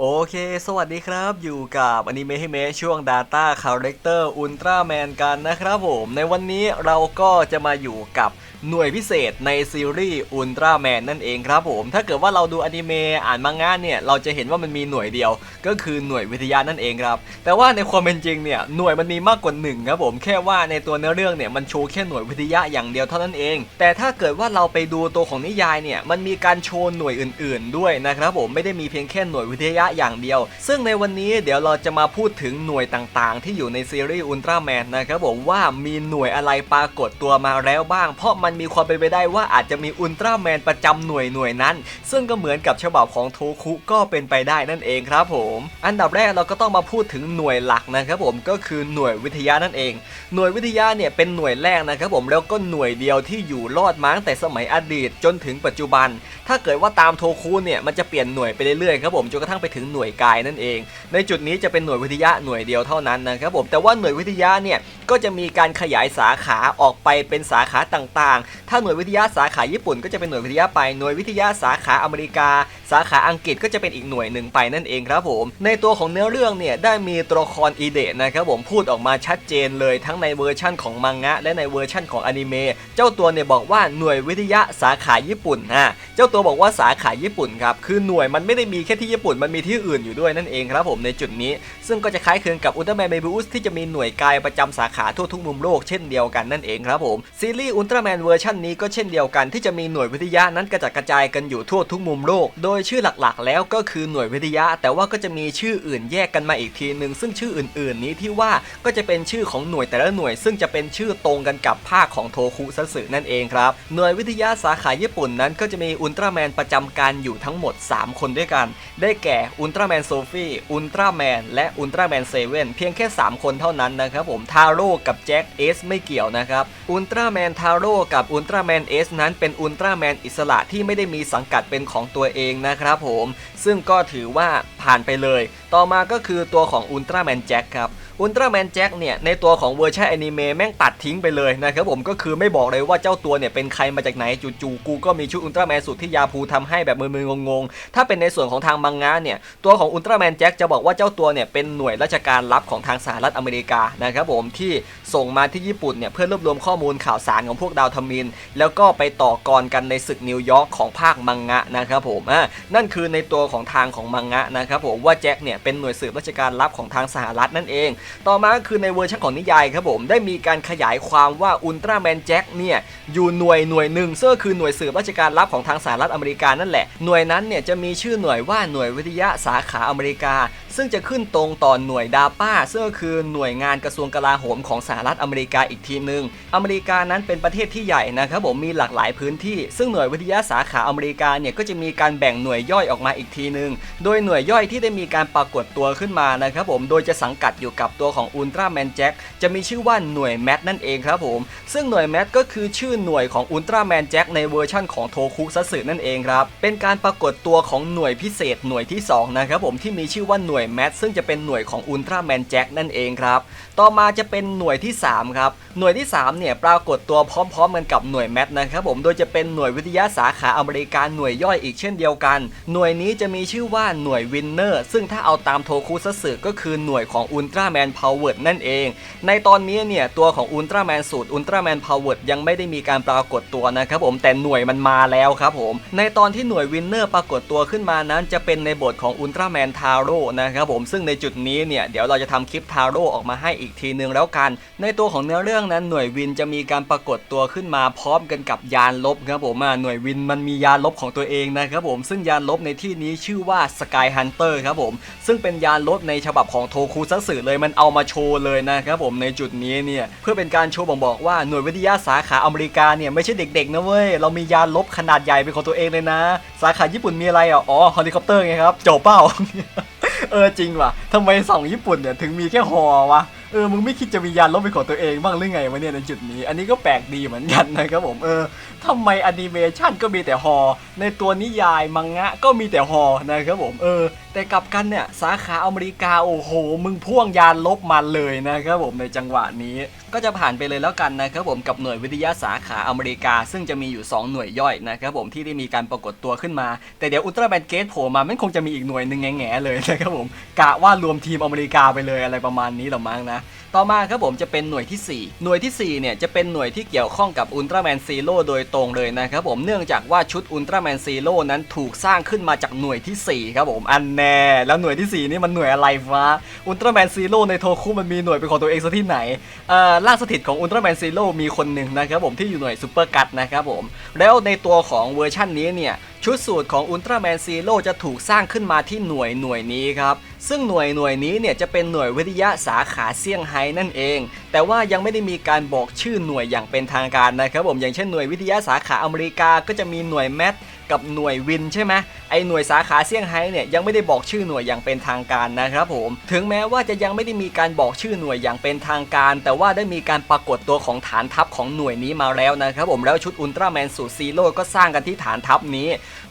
โอเค สวัสดีครับ อยู่กับอนิเมะให้เมะช่วง Data Character Ultraman กันนะครับผม ในวันนี้เราก็จะมาอยู่กับ หน่วยพิเศษในซีรีส์อุลตร้าแมนนั่นเองครับผม ถ้าเกิดว่าเราดูอนิเมะอ่านมังงะเนี่ย เราจะเห็นว่ามันมีหน่วยเดียว ก็คือหน่วยวิทยานั่นเองครับ แต่ว่าในความเป็นจริงเนี่ยหน่วยมันมีมากกว่าหนึ่งครับผมแค่ว่าในตัวเนื้อเรื่องเนี่ยมันโชว์แค่หน่วยวิทยาอย่างเดียวเท่านั้นเอง แต่ถ้าเกิดว่าเราไปดูตัวของนิยายเนี่ยมันมีการโชว์หน่วยอื่น ๆ ด้วยนะครับผมไม่ได้มีเพียงแค่หน่วยวิทยาอย่างเดียว ซึ่งในวันนี้เดี๋ยวเราจะมาพูดถึงหน่วยต่างๆ ที่อยู่ในซีรีส์อุลตร้าแมนนะครับผมว่ามีหน่วยอะไรปรากฏตัวมาแล้วบ้างเพราะมันมีความเป็นไปได้ว่าอาจจะมีอุลตร้าแมนประจำหน่วยหน่วยนั้น ซึ่งก็เหมือนกับฉบับของโทคุก็เป็นไปได้นั่นเองครับผม อันดับแรกเราก็ต้องมาพูดถึงหน่วยหลักนะครับผมก็คือหน่วยวิทยานั่นเอง หน่วยวิทยาเนี่ยเป็นหน่วยแรกนะครับผมแล้วก็หน่วยเดียวที่อยู่รอดมาตั้งแต่สมัยอดีตจนถึงปัจจุบัน ถ้าเกิดว่าตามโทคุเนี่ยมันจะเปลี่ยนหน่วยไปเรื่อยๆครับผมจนกระทั่งไปถึงหน่วยกายนั่นเอง ในจุดนี้จะเป็นหน่วยวิทยาหน่วยเดียวเท่านั้นนะครับผมแต่ว่าหน่วยวิทยาเนี่ยก็จะมีการขยายสาขาออกไปเป็นสาขาต่างถ้าหน่วยวิทยาสาขาญี่ปุ่นก็จะเป็นหน่วยวิทยาไป หน่วยวิทยาสาขาอเมริกา สาขาอังกฤษก็จะเป็นอีกหน่วยหนึ่งไปนั่นเองครับผม ในตัวของเนื้อเรื่องเนี่ยได้มีตัวละครอีเดะนะครับผมพูดออกมาชัดเจนเลยทั้งในเวอร์ชั่นของมังงะ และในเวอร์ชั่นของอนิเมะ เจ้าตัวเนี่ยบอกว่าหน่วยวิทยาสาขาญี่ปุ่นฮะ เจ้าตัวบอกว่าสาขาญี่ปุ่นครับ คือหน่วยมันไม่ได้มีแค่ที่ญี่ปุ่น มันมีที่อื่นอยู่ด้วยนั่นเองครับผมในจุดนี้ ซึ่งก็จะคล้ายคลึงกับอุลตร้าแมนเบบิอุสที่จะมีหน่วยกายประจำสาขาทั่วทุกมุมโลกเช่นเดียวกันนั่นเองครับผม ซีรีส์อุลตร้าแมนเวอร์ชันนี้ก็เช่นเดียวกันที่จะมีหน่วยวิทยานั้นกระจัดกระจายกันอยู่ทั่วทุกมุมโลก โดยชื่อหลักๆ แล้วก็คือหน่วยวิทยา แต่ว่าก็จะมีชื่ออื่นแยกกันมาอีกทีหนึ่งซึ่งชื่ออื่น ๆ นี้ที่ว่าก็จะเป็นชื่อของหน่วยแต่ละหน่วย ซึ่งจะเป็นชื่อตรงกันกับภาคของโทคุซัตสึนั่นเองครับหน่วยวิทยาสาขาญี่ปุ่นนั้นก็จะมีอุลตร้าแมนประจำการอยู่ทั้งหมด 3 คนด้วยกัน ได้แก่อุลตร้าแมนโซฟี่อุลตร้าแมนและอุลตร้าแมนเซเว่นเพียงแค่ 3 คนเท่านั้นนะครับผมทาโร่กับแจ็คเอสไม่เกี่ยวนะครับอุลตร้าแมนทาโร่กับอุลตร้าแมนเอสนั้นเป็นอุลตร้าแมนอิสระที่ไม่ได้มีสังกัดเป็นของตัวเองนะครับผม ซึ่งก็ถือว่าผ่านไปเลย ต่อมาก็คือตัวของอุลตร้าแมนแจ็คครับ อุลตร้าแมนแจ็คเนี่ยในตัวของเวอร์ชันอนิเมะแม่งตัดทิ้งไปเลยนะครับผมก็คือไม่บอกเลยว่าเจ้าตัวเนี่ยเป็นใครมาจากไหนจู่ๆกูก็มีชุดอุลตร้าแมนสุดที่ยาพูทำให้แบบมือๆงงๆ ถ้าเป็นในส่วนของทางมังงะเนี่ยตัวของอุลตร้าแมนแจ็คจะบอกว่าเจ้าตัวเนี่ยเป็นหน่วยราชการลับของทางสหรัฐอเมริกานะครับผมที่ส่งมาที่ญี่ปุ่นเนี่ยเพื่อรวบรวมข้อมูลข่าวสารของพวกดาวทมิน แล้วก็ไปต่อกรกันในศึกนิวยอร์กของภาคมังงะนะครับผมอ่านั่นคือในตัวของทางของมังงะนะครับผมว่าแจ็คเนี่ยเป็นหน่วยสืบราชการลับของทางสหรัฐนั่นเองต่อมาก็คือในเวอร์ชันของนิยายครับผมได้มีการขยายความว่าอุลตร้าแมนแจ็คเนี่ยอยู่หน่วยหน่วยหนึ่งซึ่งคือหน่วยสืบราชการลับของทางสหรัฐอเมริกานั่นแหละหน่วยนั้นเนี่ยจะมีชื่อหน่วยว่าหน่วยวิทยาสาขาอเมริกา ซึ่งจะขึ้นตรงต่อหน่วยดาป้าซึ่งก็คือหน่วยงานกระทรวงกลาโหมของสหรัฐอเมริกาอีกทีหนึ่งอเมริกานั้นเป็นประเทศที่ใหญ่นะครับผมมีหลากหลายพื้นที่ ซึ่งหน่วยวิทยาสาขาอเมริกาเนี่ยก็จะมีการแบ่งหน่วยย่อยออกมาอีกทีหนึ่งโดยหน่วยย่อยที่ได้มีการปรากฏตัวขึ้นมานะครับผมโดยจะสังกัดอยู่กับตัวของอุลตร้าแมนแจ็คจะมีชื่อว่าหน่วยแมทนั่นเองครับผมซึ่งหน่วยแมทก็คือชื่อหน่วยของอุลตร้าแมนแจ็คในเวอร์ชั่นของโทคุซัสึนั่นเองครับเป็นการปรากฏตัวของหน่วยพิเศษหน่วยที่สองนะครับผมที่มีชื่อว่าหน่วยแมทซึ่งจะเป็นหน่วยของอุลตร้าแมนแจ็คนั่นเองครับ ต่อมาจะเป็นหน่วยที่ 3 ครับ หน่วยที่ 3 เนี่ยปรากฏตัวพร้อมๆกันกับหน่วยแมทนะครับผม โดยจะเป็นหน่วยวิทยาสาขาอเมริกันหน่วยย่อยอีกเช่นเดียวกัน หน่วยนี้จะมีชื่อว่าหน่วยวินเนอร์ ซึ่งถ้าเอาตามโทคุซัสึก็คือหน่วยของอุลตร้าแมนพาวเวิร์ดนั่นเอง ในตอนนี้เนี่ยตัวของอุลตร้าแมนสูตรอุลตร้าแมนพาวเวิร์ดยังไม่ได้มีการปรากฏตัวนะครับผมแต่หน่วยมันมาแล้วครับผม ในตอนที่หน่วยวินเนอร์ปรากฏตัวขึ้นมานั้นจะเป็นในบทของอุลตร้าแมนทาโร่นะครับครับผมซึ่งในจุดนี้เนี่ยเดี๋ยวเราจะทำคลิปทาโร่ออกมาให้อีกทีนึงแล้วกัน ในตัวของเนื้อเรื่องนั้นหน่วยวินจะมีการปรากฏตัวขึ้นมาพร้อมกันกับยานลบครับผมอ่าหน่วยวินมันมียานลบของตัวเองนะครับผมซึ่งยานลบในที่นี้ชื่อว่าสกายฮันเตอร์ครับผมซึ่งเป็นยานลบในฉบับของโทคุซัสึเลยมันเอามาโชว์เลยนะครับผมในจุดนี้เนี่ยเพื่อเป็นการโชว์บ่งบอกว่าหน่วยวิทยาสาขาอเมริกาเนี่ยไม่ใช่เด็กๆนะเว้ยเรามียานลบขนาดใหญ่เป็นของตัวเองเลยนะ สาขาญี่ปุ่นมีอะไรอะอ๋อเฮลิคอปเตอร์ไงครับจบเป้า เออจริงว่ะทำไมสองญี่ปุ่นเนี่ยถึงมีแค่ฮอวะเออมึงไม่คิดจะมียานลบเป็นของตัวเองบ้างหรือไงวะเนี่ยในจุดนี้ อันนี้ก็แปลกดีเหมือนกันนะครับผมเออทำไมอนิเมชันก็มีแต่ฮอในตัวนิยายมังงะก็มีแต่ฮอนะครับผมเออ แต่กลับกันเนี่ยสาขาอเมริกาโอ้โห มึงพ่วงยานลบมาเลยนะครับผมในจังหวะนี้ก็จะผ่านไปเลยแล้วกันนะครับผมกับหน่วยวิทยาสาขาอเมริกา ซึ่งจะมีอยู่ 2 หน่วยย่อยนะครับผมที่ได้มีการปรากฏตัวขึ้นมา แต่เดี๋ยวอุลตร้าแมนเกตโผล่มามันคงจะมีอีกหน่วยหนึ่งแง่ๆเลยนะครับผมกะว่ารวมทีมอเมริกาไปเลยอะไรประมาณนี้หรอมั้งนะต่อมาครับผมจะเป็นหน่วยที่ 4 หน่วยทีสี่ 4 เนี่ยจะเป็นหน่วยที่เกี่ยวข้องกับอุลตร้าแมนซีโร่โดยตรงเลยนะครับผมเนื่องจากว่าชุดอุลตร้าแมนซีโร่นั้นถูกสร้างขึ้นมาจากหน่วยทีสี่4 ครับผมอันแน่แล้วหน่วยทีสี่4 นี่มันหน่วยอะไรฟ้าอุลตร้าแมนซีโร่ในโทคุมันมีหน่วยเป็นของตัวเองซะที่ไหนเอ่อล่างสถิตของอุลตร้าแมนซีโร่มีคนหนึ่งนะครับผมที่อยู่หน่วยซูเปอร์กัตนะครับผมแล้วในตัวของเวอร์ชันนี้เนี่ยชุดสูตรของอุลตร้าแมนซีโร่จะถูกสร้างขึ้นมาที่หน่วยหน่วยนี้ครับ ซึ่งหน่วยหน่วยนี้เนี่ยจะเป็นหน่วยวิทยาสาขาเซี่ยงไฮ้นั่นเอง แต่ว่ายังไม่ได้มีการบอกชื่อหน่วยอย่างเป็นทางการนะครับผมอย่างเช่นหน่วยวิทยาสาขาอเมริกาก็จะมีหน่วยแมทกับหน่วยวินใช่ไหม ไอหน่วยสาขาเซี่ยงไฮ้เนี่ยยังไม่ได้บอกชื่อหน่วยอย่างเป็นทางการนะครับผมถึงแม้ว่าจะยังไม่ได้มีการบอกชื่อหน่วยอย่างเป็นทางการ แต่ว่าได้มีการปรากฏตัวของฐานทัพของหน่วยนี้มาแล้วนะครับผมแล้วชุดอุลตร้าแมนสูตรซีโร่ก็สร้างกันที่ฐานทัพนี้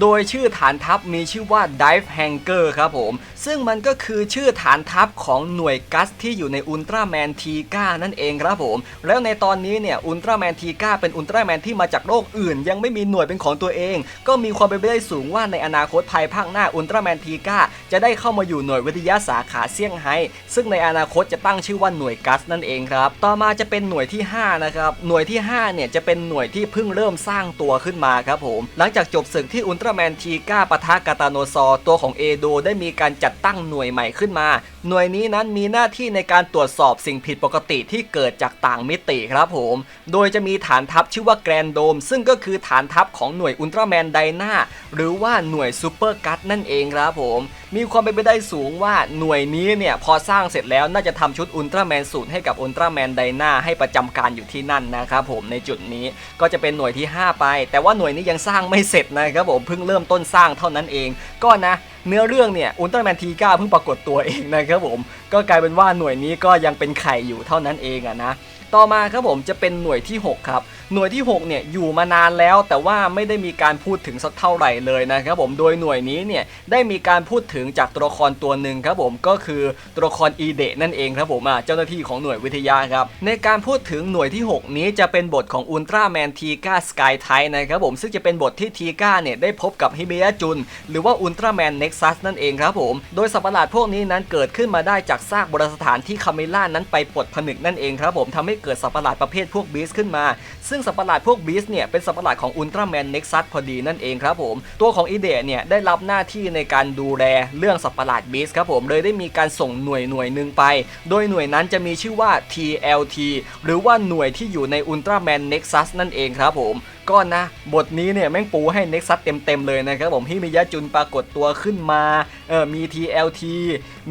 โดยชื่อฐานทัพมีชื่อว่า Dive Hanger ครับผมซึ่งมันก็คือชื่อฐานทัพของหน่วยกัสที่อยู่ในอุลตร้าแมนทีก้านั่นเองครับผมแล้วในตอนนี้เนี่ยอุลตร้าแมนทีก้าเป็นอุลตร้าแมนที่มาจากโลกอื่น ยังไม่มีหน่วยเป็นของตัวเอง ก็มีความเป็นไปได้สูงว่าในอนาาคตภายภาคหน้าอุลตร้าแมนทีก้าจะได้เข้ามาอยู่หน่วยวิทยาสาขาเซี่ยงไฮ้ซึ่งในอนาคตจะตั้งชื่อว่าหน่วยกัสนั่นเองครับ ต่อมาจะเป็นหน่วยที่ห้านะครับ หน่วยที่ห้าเนี่ยจะเป็นหน่วยที่เพิ่งเริ่มสร้างตัวขึ้นมาครับผม หลังจากจบศึกที่อุลตร้าแมนทีก้าปะทะกาตาโนซอร์ตัวของเอโดได้มีการจัดตั้งหน่วยใหม่ขึ้นมาหน่วยนี้นั้นมีหน้าที่ในการตรวจสอบสิ่งผิดปกติที่เกิดจากต่างมิติครับผม โดยจะมีฐานทัพชื่อว่าแกรนโดม ซึ่งก็คือฐานทัพของหน่วยอุลตร้าแมนไดนาหรือว่าหน่วยซูเปอร์กัตนั่นเองครับผม มีความเป็นไปได้สูงว่าหน่วยนี้เนี่ยพอสร้างเสร็จแล้วน่าจะทำชุดอุลตร้าแมนสูตรให้กับอุลตร้าแมนไดนาให้ประจำการอยู่ที่นั่นนะครับผมในจุดนี้ก็จะเป็นหน่วยที่ 5 ไป แต่ว่าหน่วยนี้ยังสร้างไม่เสร็จนะครับผมเพิ่งเริ่มต้นสร้างเท่านั้นเอง ก็นะ เนื้อเรื่องเนี่ยอุลตร้าแมนทีก้าเพิ่งปรากฏตัวเองนะครับผม ก็กลายเป็นว่าหน่วยนี้ก็ยังเป็นไข่อยู่เท่านั้นเองอะนะ ต่อมาครับผมจะเป็นหน่วยที่ 6 ครับ หน่วยที่ 6 เนี่ยอยู่มานานแล้ว แต่ว่าไม่ได้มีการพูดถึงสักเท่าไหร่เลยนะครับผมโดยหน่วยนี้เนี่ยได้มีการพูดถึงจากตัวละครตัวหนึ่งครับผมก็คือตัวละครอีเดะนั่นเองครับผมอะเจ้าหน้าที่ของหน่วยวิทยาครับในการพูดถึงหน่วยที่ 6 นี้จะเป็นบทของอุลตร้าแมนทีก้าสกายไทนะครับผมซึ่งจะเป็นบทที่ทีก้าเนี่ยได้พบกับฮิเบยะจุน หรือว่าอุลตร้าแมนเน็กซัสนั่นเองครับผมโดยสัตว์ประหลาดพวกนี้นั้นเกิดขึ้นมาได้จากซากโบราณสถานที่คาเมล่านั้นไปปลดผนึกนั่นเองครับผมทำให้เกิดสัตว์ประหลาดประเภทพวกบีสขึ้นมา ซึ่งสัตว์ประหลาดพวกบีสเนี่ยเป็นสัตว์ประหลาดของอุลตร้าแมนเน็กซัสพอดีนั่นเองครับผม ตัวของอีเดะเนี่ยได้รับหน้าที่ในการดูแลเรื่องสัตว์ประหลาดบีสครับผมเลยได้มีการส่งหน่วยหน่วยหนึ่งไป โดยหน่วยนั้นจะมีชื่อว่า TLT หรือว่าหน่วยที่อยู่ในอุลตร้าแมนเน็กซัสนั่นเองครับผมก็นะ บทนี้เนี่ยแม่งปูให้เน็กซัสเต็มๆเลยนะครับผมฮิมิยะจุนปรากฏตัวขึ้นมาเออมี TLT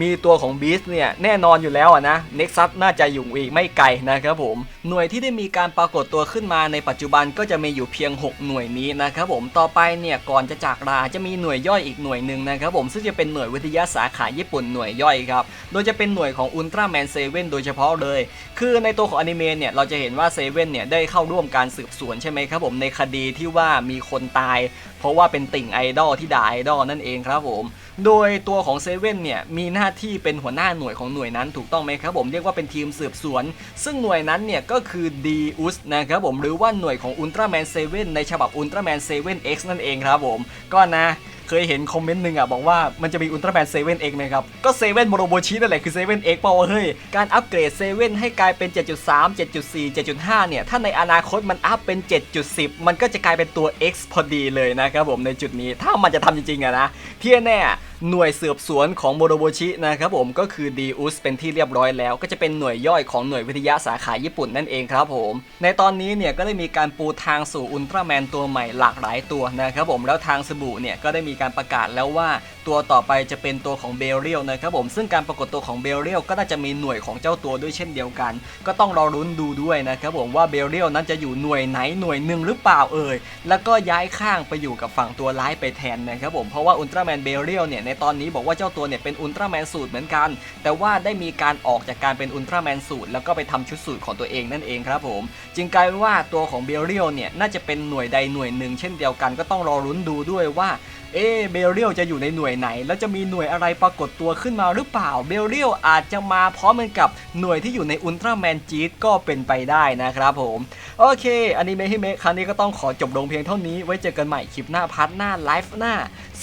มีตัวของบีสเนี่ยแน่นอนอยู่แล้วอะนะเน็กซัสน่าจะอยู่อีกไม่ไกลนะครับผมหน่วยที่ได้มีการปรากฏตัวขึ้นมาในปัจจุบันก็จะมีอยู่เพียง 6 หน่วยนี้นะครับผมต่อไปเนี่ยก่อนจะจากลาจะมีหน่วยย่อยอีกหน่วยหนึ่งนะครับผมซึ่งจะเป็นหน่วยวิทยาสาขาญี่ปุ่นหน่วยย่อยครับโดยจะเป็นหน่วยของอุลตร้าแมนเซเว่นโดยเฉพาะเลย คือในตัวของอนิเมะเนี่ยเราจะเห็นว่าเซเว่นเนี่ยได้เข้าร่วมการสืบสวนใช่ไหมครับผมในคดีที่ว่ามีคนตาย เพราะว่าเป็นติ่งไอดอลที่ด่าไอดอลนั่นเองครับผม โดยตัวของเซเว่นเนี่ยมีหน้าที่เป็นหัวหน้าหน่วยของหน่วยนั้นถูกต้องไหมครับผมเรียกว่าเป็นทีมสืบสวน ซึ่งหน่วยนั้นเนี่ยก็คือดีอุสนะครับผมหรือว่าหน่วยของอุลตร้าแมนเซเว่นในฉบับอุลตร้าแมนเซเว่นเอ็กสนั่นเองครับผมก็นะ เคยเห็นคอมเมนต์หนึ่งอะบอกว่ามันจะมีอุลตร้าแมนเซเว่นเอ็กไหมครับ ก็เซเว่นโมโรโบชินั่นแหละคือเซเว่นเอ็กเปล่าวะเฮ้ย การอัปเกรดเซเว่นให้กลายเป็น 7.3 7.4 7.5 เนี่ย ถ้าในอนาคตมันอัพเป็น 7.10 มันก็จะกลายเป็นตัว X พอดีเลยนะครับผมในจุดนี้ถ้ามันจะทำจริงๆอะนะที่แน่ หน่วยสืบสวนของโมโรโบชินะครับผมก็คือดีอุสเป็นที่เรียบร้อยแล้ว ก็จะเป็นหน่วยย่อยของหน่วยวิทยาสาขาญี่ปุ่นนั่นเองครับผม ในตอนนี้เนี่ยก็ได้มีการปูทางสู่อุลตร้าแมนตัวใหม่หลากหลายตัวนะครับผมแล้วทางสบู่เนี่ยก็ได้มีการประกาศแล้วว่าตัวต่อไปจะเป็นตัวของเบลเรียลนะครับผมซึ่งการปรากฏตัวของเบลเรียลก็น่าจะมีหน่วยของเจ้าตัวด้วยเช่นเดียวกัน ก็ต้องรอรุ้นดูด้วยนะครับผมว่าเบลเรียลนั้นจะอยู่หน่วยไหนหน่วยหนึ่งหรือเปล่าเอ่ยแล้วก็ย้ายข้างไปอยู่กับฝั่งตัวร้ายไปแทนนะครับผมเพราะว่าอุลตร้าแมนเบลเรียลเนี่ยในตอนนี้บอกว่าเจ้าตัวเนี่ยเป็นอุลตร้าแมนสูตรเหมือนกัน แต่ว่าได้มีการออกจากการเป็นอุลตร้าแมนสูตรแล้วก็ไปทำชุดสูตรของตัวเองนั่นเองครับผม จึงกลายเป็นว่าตัวของเบลเรียลเนี่ยน่าจะเป็นหน่วยใดหน่วยหนึ่งเช่นเดียวกันก็ต้องรอรุ้นดูด้วยว่า เอ๊เบลเรียวจะอยู่ในหน่วยไหน แล้วจะมีหน่วยอะไรปรากฏตัวขึ้นมาหรือเปล่า เบลเรียวอาจจะมาพร้อมกับหน่วยที่อยู่ในอุลตร้าแมนจีตก็เป็นไปได้นะครับผม โอเคอันนี้เมฮิเมครั้งนี้ก็ต้องขอจบลงเพียงเท่านี้ ไว้เจอกันใหม่คลิปหน้าพัทหน้าไลฟ์หน้า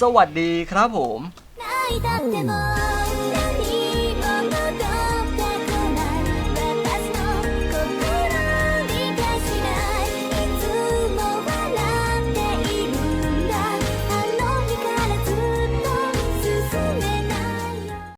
สวัสดีครับผม